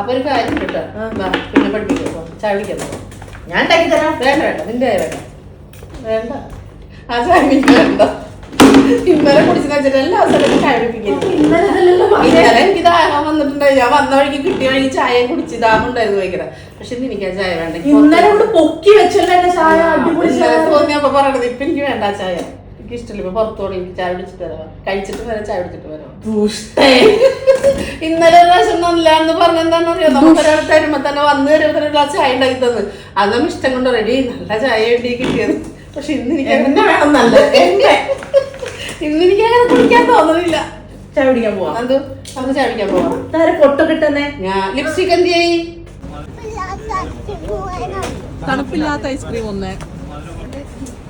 അപ്പൊ ഒരു കാര്യം കേട്ടോ വാ, പിന്നെ പഠിപ്പിക്കോ ചായ ഞാൻ ഉണ്ടാക്കി തരാം. വേണ്ട വേണ്ട. നിന്റെ വേണ്ട. വേണ്ട. ആ ചായ എനിക്ക് വേണ്ട. ഇന്നലെ കുടിച്ചെന്ന് വെച്ചിട്ട് എല്ലാ അവസരവും ചായ കുടിപ്പിക്കുന്നു ഇന്നലെ എനിക്ക് ദാഹം വന്നിട്ടുണ്ടായി. ഞാൻ വന്ന വഴിക്ക് കിട്ടിയ വഴി ചായ കുടിച്ച് ദാഹം ഉണ്ടായിരുന്നു ഭയങ്കര പക്ഷെ ഇന്ന് എനിക്ക് ആ ചായ വേണ്ട. ഇന്നലെ ഇവിടെ പൊക്കി വെച്ചല്ലോ എന്റെ ചായ അടിപൊളി ചായ. ഇന്നലെ തോന്നിയപ്പോ പറയണത് ഇപ്പൊ എനിക്ക് വേണ്ട ചായ. എനിക്ക് ഇഷ്ടമില്ല. ഇപ്പൊ പുറത്തോടെ എനിക്ക് ചായ പിടിച്ചിട്ട് വരാം. കഴിച്ചിട്ട് വരാം ചായ പിടിച്ചിട്ട് വരാം. ദുഷ്ടേ. ഇന്നലെ ഒരു പ്രാവശ്യം നല്ല എന്ന് പറഞ്ഞെന്താണെന്ന് അറിയോ നമുക്കൊരാൾ തരുമ്പോ തന്നെ വന്ന് തരുമ്പോ തന്നെ ഒരു ഗ്ലാസ് ചായ ഉണ്ടാക്കി തന്നു. അത് ഇഷ്ടം കൊണ്ട് റെഡി നല്ല ചായ വേണ്ടി കിട്ടിയത്. പക്ഷെ ഇന്ന് എനിക്ക് എന്നെ വേണം നല്ല. എന്നെ. ഇന്ന് എനിക്ക് അങ്ങനെ കുടിക്കാൻ തോന്നുന്നില്ല ചായ പിടിക്കാൻ പോവാം. അത് നമുക്ക് ചായ പിടിക്കാൻ പോവാം. താരെ പൊട്ടൊക്കെ ഇട്ടെന്നെ ഞാൻ ലിപ്സ്റ്റിക് എന്ത് ചെയ്യ്? തണുപ്പില്ലാത്ത ഐസ്ക്രീം ഒന്ന്.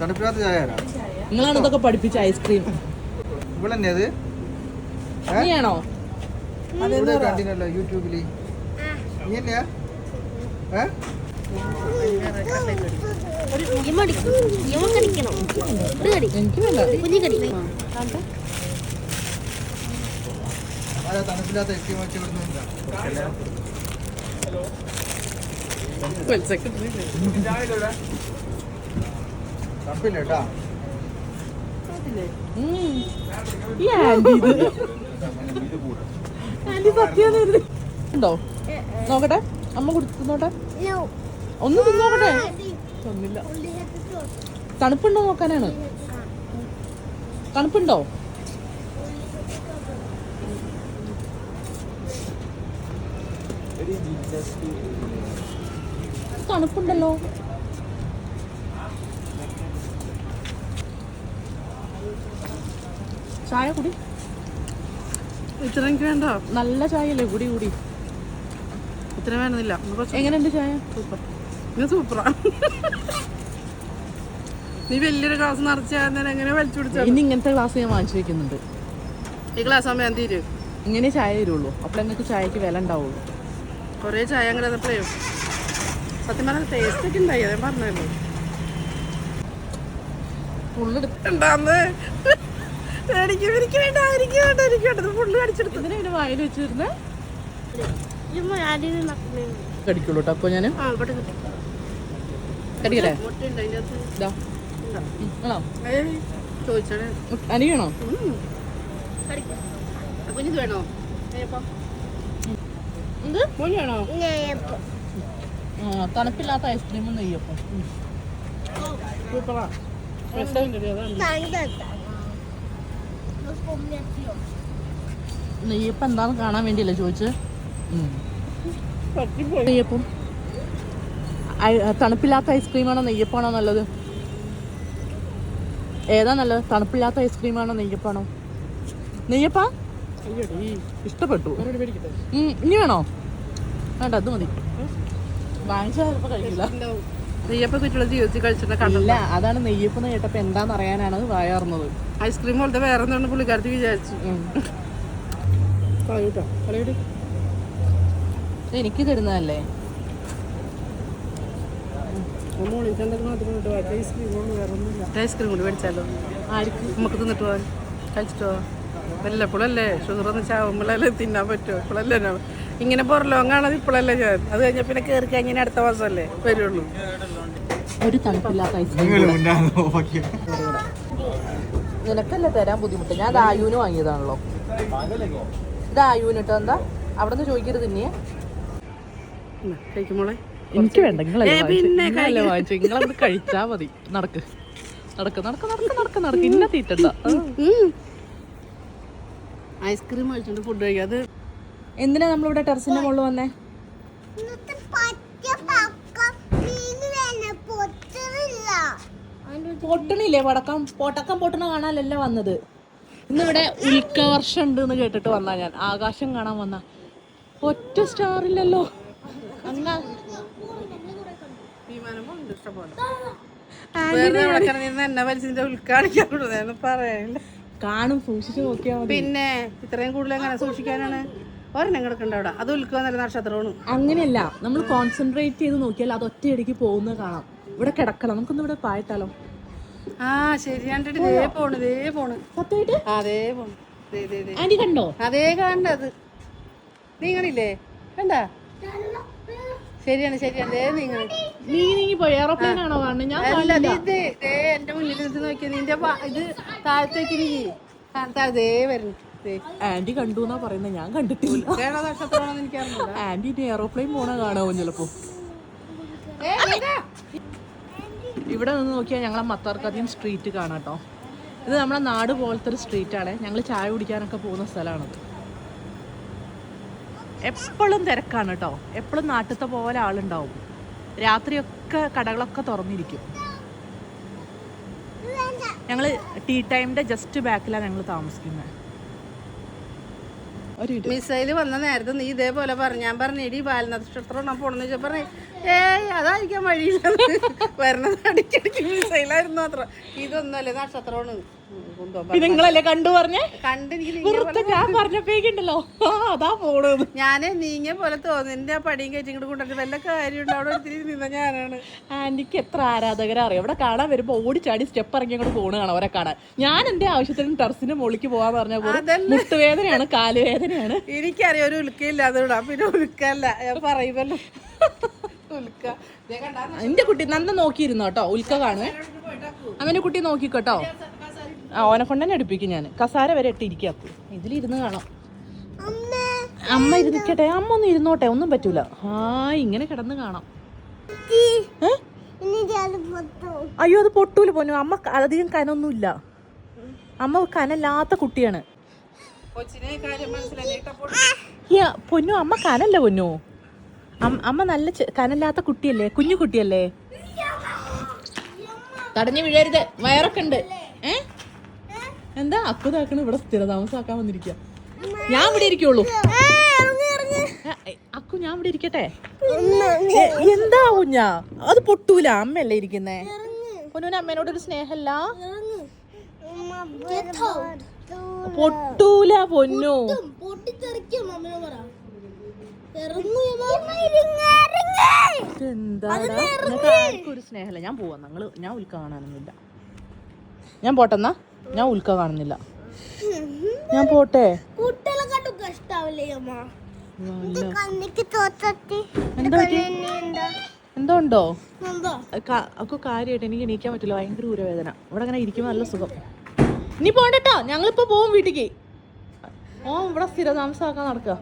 തണുപ്പില്ലാത്ത ചായ നിങ്ങളാണ് ഇതൊക്കെ പഠിപ്പിച്ച ഐസ്ക്രീം ഇവിടെ തന്നെ അത് നീയാണോ? കണ്ടിനല്ലോ യൂട്യൂബിൽ നീ തന്നെയാ തണുപ്പില്ലാത്ത ഐസ്ക്രീം വെച്ച് വിടുന്നുണ്ടോ തണുപ്പില്ല കേട്ടാ ഉം. ഈ ആന്റി സത്യം ഉണ്ടോ? നോക്കട്ടെ. അമ്മ കൊടുത്തോട്ടെ ഒന്ന് തിന്നോക്കട്ടെ ഒന്നില്ല തണുപ്പുണ്ടോ നോക്കാനാണ്? തണുപ്പുണ്ടോ? തണുപ്പുണ്ടല്ലോ. ചായ കുടി. ഇത്രയ്ക്ക് വേണ്ട? നല്ല ചായയല്ലേ കുടി കുടി. ഇത്ര വേണമെന്നില്ല. എങ്ങനെയുണ്ട് ചായ? സൂപ്പർ. ഇത് സൂപ്പറാണ് നീ വലിയൊരു ഗ്ലാസ് നിറച്ച് എങ്ങനെ വലിച്ചു പിടിച്ചാ ഇനി ഇങ്ങനത്തെ ഗ്ലാസ് ഞാൻ വാങ്ങിച്ചു വെക്കുന്നുണ്ട്. ഈ ഗ്ലാസ് ആകുമ്പോൾ ഞാൻ തീരും. ഇങ്ങനെ ചായ തരുള്ളൂ. അപ്പോൾ നിങ്ങൾക്ക് ചായക്ക് വില ഉണ്ടാവുള്ളൂ. കുറേ ചായ അങ്ങനെ തന്നപ്പോഴേ സത്യം പറഞ്ഞാൽ ടേസ്റ്റ് ഒക്കെ ഉണ്ടായി ഞാൻ പറഞ്ഞല്ലോ ഫുള്ള് ഉണ്ടാന്ന് എനിക്ക് എനിക്ക് വേണ്ട എനിക്ക് വേണ്ട എനിക്ക് വേണ്ട. ഫുള്ള് കടിച്ചെടുത്തു. ഇതിനെ പിന്നെ വായിൽ വെച്ചിരുന്ന്? കടിക്കുള്ളൂ കേട്ടോ. അപ്പോൾ ഞാൻ കടിക്കട്ടെ വേണോ? തണുപ്പില്ലാത്ത ഐസ്ക്രീമും നെയ്യപ്പം. സൂപ്പറാ. നെയ്യപ്പം എന്താന്ന് കാണാൻ വേണ്ടിയല്ലേ ചോദിച്ച്? നെയ്യപ്പം. തണുപ്പില്ലാത്ത ഐസ്ക്രീമാണോ നെയ്യപ്പാണോ നല്ലത്? ഏതാ നല്ലത്? തണുപ്പില്ലാത്ത ഐസ്ക്രീമാണോ നെയ്യപ്പാണോ? നെയ്യപ്പാ? ഇഷ്ടപ്പെട്ടു. ഇനി വേണോ? വേണ്ട അത് മതി. വാങ്ങിച്ചാൽ ചിലപ്പോൾ കഴിക്കില്ല. നെയ്യപ്പം കുറ്റിയുള്ള ജീവിതത്തിൽ കഴിച്ചിട്ട് കണ്ടില്ല അതാണ് നെയ്യപ്പം കേട്ടപ്പോ എന്താന്ന് അറിയാനാണ് വായർന്നത് ഐസ്ക്രീം പോലത്തെ വേറെ എന്താണ് പുള്ളിക്കാരത്തി വിചാരിച്ചു. കളയൂട്ടോ എനിക്ക് തരുന്നതല്ലേ? ഐസ്ക്രീം കൂടി മേടിച്ചാലോ? ആർക്ക്? നമുക്ക് തിന്നിട്ട് പോവാൻ. കഴിച്ചിട്ടോ വല്ലപ്പോഴല്ലേ? ഷുഗർ ഒന്ന് ചാവുമ്പോഴല്ലേ തിന്നാൻ പറ്റുമോ ഇപ്പോഴല്ലേ ഇങ്ങനെ പുറലോങ്ങാണത് ഇപ്പോഴല്ലേ ഞാൻ അത് കഴിഞ്ഞ പിന്നെ കയറി കഴിഞ്ഞാൽ അടുത്ത മാസമല്ലേ വരുള്ളൂ. ഒരു തണുപ്പില്ലാത്ത നിനക്കല്ലേ തരാൻ ബുദ്ധിമുട്ട്? ഞാൻ ആയുവിന് വാങ്ങിയതാണല്ലോ. ഇത് ആയുവിന് കേട്ടോ എന്താ? അവിടെ നിന്ന് ചോദിക്കരുത് ഇനി കഴിക്കുമ്പോളെ എനിക്ക് വേണ്ട. പിന്നെ വാങ്ങിച്ചു. നിങ്ങളത് കഴിച്ചാ മതി. നടക്ക്. നടക്ക് നടക്ക് നടക്ക് നടക്ക് നടക്ക്. ഇന്ന തീറ്റണ്ട ഐസ്ക്രീം കഴിച്ചിട്ട് ഫുഡ് കഴിക്കാതെ അത് എന്തിനാ നമ്മളിവിടെ ടെറസിന്റെ മുകളിൽ വന്നേ? പൊട്ടണില്ലേ പടക്കം പൊട്ടക്കം പൊട്ടണ കാണാനല്ല വന്നത്. ഇന്നിവിടെ ഉൽക്കവർഷം ഉണ്ട് എന്ന് കേട്ടിട്ട് വന്നാ ഞാൻ. ആകാശം കാണാൻ വന്ന. ഒറ്റ സ്റ്റാർ ഇല്ലല്ലോ. കാണും സൂക്ഷിച്ചു നോക്കിയാ പിന്നെ ഇത്രയും കൂടുതൽ എങ്ങനെ സൂക്ഷിക്കാനാണ്? ഒരെണ്ണം കിടക്കണ്ട അവിടെ. അത് നക്ഷത്രമാണ്. അങ്ങനെയല്ല. നമ്മൾ കോൺസെൻട്രേറ്റ് ചെയ്ത് നോക്കിയാൽ അത് ഒറ്റയടിക്ക് പോകുന്നത് കാണാം. ഇവിടെ കിടക്കണം. നമുക്കൊന്നും ഇവിടെ പായിട്ടാലോ ആ ശരിയാണ്ട് ദേ പോണ് ദേ പോണ്. സത്യമായിട്ട്? അതേ പോണ്. ആന്റി കണ്ടോ? അതേ കണ്ടത് നീ കണ്ടില്ലേ? കണ്ട? ശരിയാണ് ശരിയാണ്. ദേ നിങ്ങൾ നീ നീങ്ങി പോയി എയറോപ്ലെയിൻ ആണോ കാണുന്നത് ഞാൻ അല്ല നീ ദേ ദേ എന്റെ മുന്നിൽ നിന്ന് നോക്കിയത് നിന്റെ ഇത് താഴത്തേക്ക് നീ ദേ വരുന്നു ആന്റി കണ്ടു എന്നാ പറയുന്നത് ഞാൻ കണ്ടിട്ടില്ല. ആന്റി ഇനി എയറോപ്ലെയിൻ പോണ കാണാവും ചിലപ്പോ? ഇവിടെ നിന്ന് നോക്കിയാൽ ഞങ്ങളെ മത്താർക്കധികം സ്ട്രീറ്റ് കാണാട്ടോ ഇത് നമ്മളെ നാട് പോലത്തെ ഒരു സ്ട്രീറ്റാണ് ഞങ്ങൾ ചായ കുടിക്കാനൊക്കെ പോകുന്ന സ്ഥലമാണത്. എപ്പോഴും തിരക്കാണ് കേട്ടോ എപ്പോഴും നാട്ടിലത്തെ പോലെ ആളുണ്ടാവും. രാത്രിയൊക്കെ കടകളൊക്കെ തുറന്നിരിക്കും. ഞങ്ങൾ ടീ ടൈമിന്റെ ജസ്റ്റ് ബാക്കിലാണ് ഞങ്ങൾ താമസിക്കുന്നത് മിസൈൽ വന്ന നേരത്തെ നീ ഇതേപോലെ പറഞ്ഞു. ഞാൻ പറഞ്ഞു ഇടി ബാലനക്ഷത്രം പോണെന്ന് വെച്ചാൽ പറഞ്ഞു ഏയ് അതായിരിക്കാൻ വഴിയില്ല. വരണത് അടിക്കടിക്ക് മിസൈലായിരുന്നു മാത്രം. ഇതൊന്നുമല്ലേ നക്ഷത്രമാണ്. നിങ്ങളല്ലേ കണ്ടു പറഞ്ഞേ? കണ്ട് ഞാൻ പറഞ്ഞപ്പോഴേക്കുണ്ടല്ലോ. ആ അതാ പോണത്. ഞാൻ നീങ്ങിയ പോലെ തോന്നി. എന്റെ ആ പടിയും കയറ്റി ഇങ്ങോട്ട് കൊണ്ടുവന്നിട്ട് വല്ല കാര്യമുണ്ട് അവിടെ ഒത്തിരി നിന്ന ഞാനാണ്. ആന്റിക്ക് എത്ര ആരാധകരെ അറിയാം. ഇവിടെ കാണാൻ വരുമ്പോ ഓടിച്ചാടി സ്റ്റെപ്പ് ഇറങ്ങി അങ്ങോട്ട് പോണ് കാണാം അവരെ കാണാൻ. ഞാൻ എന്റെ ആവശ്യത്തിന് ടെറസിന്റെ മുകളിലേക്ക് പോവാന്ന് പറഞ്ഞ പോലെ മുട്ടുവേദനയാണ് കാലുവേദനയാണ്. എനിക്കറിയാം ഒരു ഉൽക്കയില്ല അതുകൊണ്ടാ പിന്നെ ഉൽക്കല്ല ഞാൻ പറയുമല്ലോ. എന്റെ കുട്ടി നന്ന നോക്കിയിരുന്നു കേട്ടോ ഉൽക്ക കാണുവേ. അവന്റെ കുട്ടി നോക്കിക്കോട്ടോ. ആ ഓനെ കൊണ്ട് തന്നെ അടുപ്പിക്കും ഞാൻ കസാര വരെ ഇട്ടിരിക്കാത്തു ഇതിലിരുന്ന് കാണാം. അമ്മ ഇരുന്നിക്കട്ടെ അമ്മ ഒന്ന് ഇരുന്നോട്ടെ ഒന്നും പറ്റൂല. ആ ഇങ്ങനെ കിടന്ന് കാണാം? അയ്യോ അത് പൊട്ടൂല പോന്നു. അമ്മ അധികം കനൊന്നുമില്ല. അമ്മ കനല്ലാത്ത കുട്ടിയാണ്. പൊന്നു അമ്മ കനല്ല പൊന്നു. അമ്മ നല്ല കനല്ലാത്ത കുട്ടിയല്ലേ? കുഞ്ഞു കുട്ടിയല്ലേ? തടഞ്ഞു വീഴരുത്. വയറൊക്കെ ഉണ്ട്. ഏ? എന്താ? അക്കുതാക്കണ. ഇവിടെ സ്ഥിരതാമസാക്കാൻ വന്നിരിക്കുക ഞാൻ ഇവിടെ ഇരിക്കുള്ളൂ. അക്കു ഞാൻ ഇവിടെ ഇരിക്കട്ടെ? എന്താ കുഞ്ഞ? അത് പൊട്ടൂല. അമ്മയല്ലേ ഇരിക്കുന്നേ? പൊന്നൂന് അമ്മേനോട് ഒരു സ്നേഹല്ല? പൊട്ടൂല പൊന്നു. പൊട്ടിത്തെറിക്കും ആർക്കും ഒരു സ്നേഹമില്ല. ഞാൻ പോവാ. ഞങ്ങൾ ഞാൻ ഉൽക്ക കാണാനൊന്നുമില്ല. ഞാൻ പോട്ടെന്നാ ഞാൻ ഉൽക്ക കാണുന്നില്ല. ഞാൻ പോട്ടെ. എന്തോണ്ടോ? എന്തോ ഉണ്ടോ? ഒക്കെ കാര്യമായിട്ട് എനിക്ക് എണീക്കാൻ പറ്റില്ല. ഭയങ്കര ഊരവേദന. ഇവിടെ അങ്ങനെ ഇരിക്കുമ്പോൾ നല്ല സുഖം. നീ പോണ്ടട്ടോ. ഞങ്ങളിപ്പോ പോവും വീട്ടിക്ക്. ഓ ഇവിടെ സ്ഥിരതാമസമാക്കാൻ നടക്കുക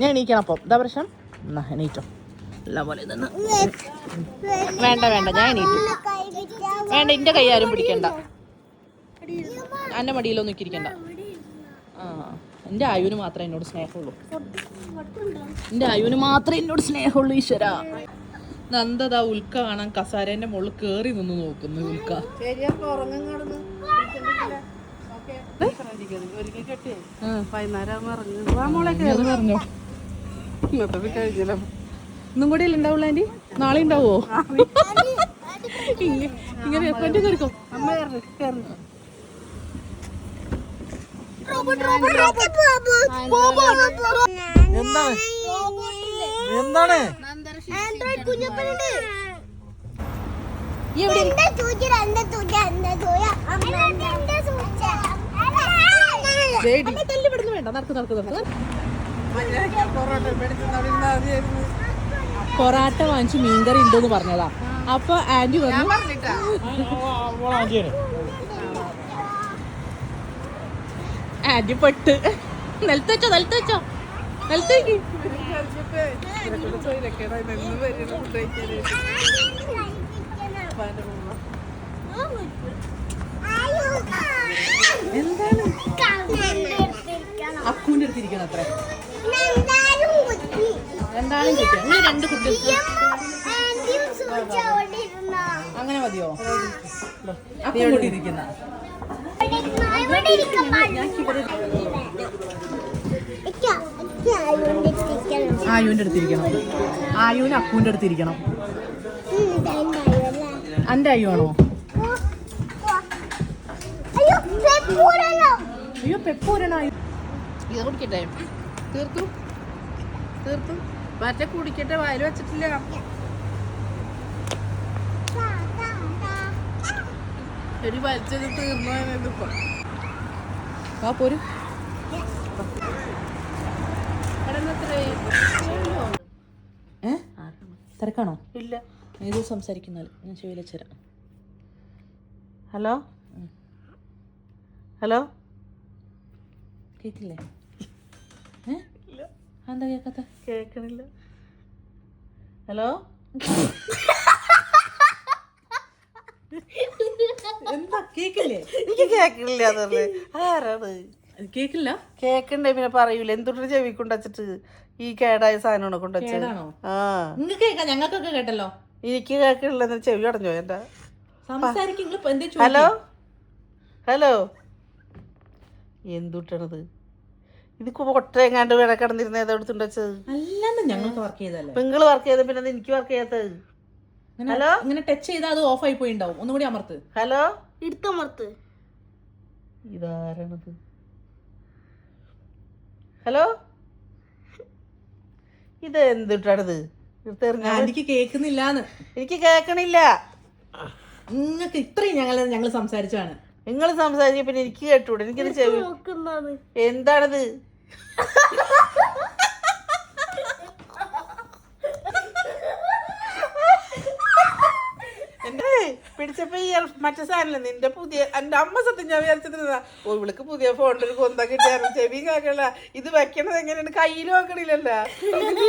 ഞാൻ എണീക്കണം അപ്പം. എന്താ പ്രശ്നം. എന്നാ എണീറ്റോ. എല്ലാ പോലെ വേണ്ട വേണ്ട ഞാൻ എണീറ്റു. വേണ്ട എന്റെ കൈ ആരും പിടിക്കണ്ട. എന്റെ മടിയിലൊന്നും ഇരിക്കണ്ട. ആ എന്റെ ആയുവിന് മാത്രമേ എന്നോട് സ്നേഹമുള്ളൂ. എന്റെ ആയുവിന് മാത്രമേ എന്നോട് സ്നേഹമുള്ളൂ ഈശ്വര. നന്ദതാ ഉൽക്ക കാണാൻ കസാരേന്റെ മുകളിൽ കേറി നിന്ന് നോക്കുന്നു ഉൽക്ക. വൈകുന്നേരം പറഞ്ഞോ ഇന്നത്തെ കഴിഞ്ഞല്ലോ ഇന്നും കൂടി അല്ലേ ഉണ്ടാവുള്ളൂ ആന്റി നാളെ ഉണ്ടാവുമോ ഇങ്ങ- ഇങ്ങനെ എപ്പോഴും കയറിക്കോ അമ്മ കയറി കയറി എന്താണ്? വേണ്ട നടക്ക് നടക്ക് നടക്ക്. പൊറോട്ട വാങ്ങിച്ചു മീൻകറി ഉണ്ടെന്ന് പറഞ്ഞതാ. അപ്പൊ ആന്റി പറഞ്ഞു ആന്റി പെട്ട്. നിലത്ത് വെച്ചോ നിലത്ത് വെച്ചോ. നിലത്ത് വെക്ക്. എന്താണ്? അക്കൂന്റെ അടുത്തിരിക്കണം അത്ര. രണ്ടാളും രണ്ട് കുട്ടി അങ്ങനെ മതിയോ? അക്കൂടെ ഇരിക്കുന്ന ആയുവിന്റെ അടുത്തിരിക്കണം ആയുവിന് അപ്പുവിന്റെ അടുത്തിരിക്കണം അന്റെ അയ്യോ ആണോ അയ്യോ പെപ്പൂരാണ് ഇത് കുടിക്കട്ടെ തീർത്തു? തീർത്തു? മറ്റേ കുടിക്കട്ടെ വായിൽ വെച്ചിട്ടില്ല. ഒരു വലിച്ചത് തീർന്നു ഇതിപ്പോ ആ പോര്. ഏ? തിരക്കാണോ? ഇല്ല. ഇത് സംസാരിക്കുന്നാൽ ഞാൻ ചെവിയിൽ വെച്ചുതരാം ഹലോ? ഹലോ? കേക്കില്ലേ? ഏ എന്താ കേക്കാത്ത? കേക്കണില്ല. ഹലോ? എന്താ കേക്കില്ലേ? എനിക്ക് കേക്കില്ല ആരാണ്? കേക്കില്ല? കേക്കണ്ടേ പിന്നെ പറയൂല. എന്തുകൊണ്ട് ചെവി കൊണ്ടുവച്ചിട്ട് ഈ കേടായ സാധനമാണ് കൊണ്ടുവച്ചത്? ആ. നിങ്ങൾക്ക് കേൾക്കാം ഞങ്ങൾക്കൊക്കെ കേട്ടല്ലോ. എനിക്ക് കേൾക്കണില്ല ചെവി അടഞ്ഞോ എന്റെ എന്തേ? ഹലോ? ഹലോ? എന്തുട്ടണത്? ഇത് ഒട്ട എങ്ങാണ്ട് വേണ കിടന്നിരുന്ന ഏതാ എടുത്തുണ്ട് വെച്ചത്? അല്ലാണ്ട് ഞങ്ങൾക്ക് വർക്ക് ചെയ്തല്ലേ പെങ്ങൾ വർക്ക് ചെയ്ത പിന്നെ എനിക്ക് വർക്ക് ചെയ്യാത്തത്. ഇങ്ങനെ- ഹലോ? ഇങ്ങനെ ടച്ച് ചെയ്താൽ അത് ഓഫ് ആയി പോയിണ്ടാവും. ഒന്നും കൂടി അമർത്ത് ഹലോ എടുത്തമർത്ത് ഇതാരണത്? ഹലോ ഇത് എന്തുട്ടാണത്? എനിക്ക് കേൾക്കുന്നില്ലാന്ന്. എനിക്ക് കേൾക്കണില്ല. നിങ്ങൾക്ക് ഇത്രയും ഞങ്ങൾ ഞങ്ങൾ സംസാരിച്ചാണ് നിങ്ങൾ സംസാരിച്ച പിന്നെ എനിക്ക് കേട്ടൂടെ? എനിക്കിത് ചെവി എന്താണത്? എന്റെ പിടിച്ചപ്പോ ഈ മറ്റേ സാധനം നിന്റെ പുതിയ എന്റെ അമ്മ സത്യം ഞാൻ വിചാരിച്ചിരുന്നതാ. ഓ ഇവൾക്ക് പുതിയ ഫോണിൽ ഒരു കൊന്ത കിട്ടിയായിരുന്നു. ചെവി കേക്കല ഇത് വെക്കണത് എങ്ങനെയാണ്? കയ്യിൽ വെക്കണില്ലല്ലോ. ഈ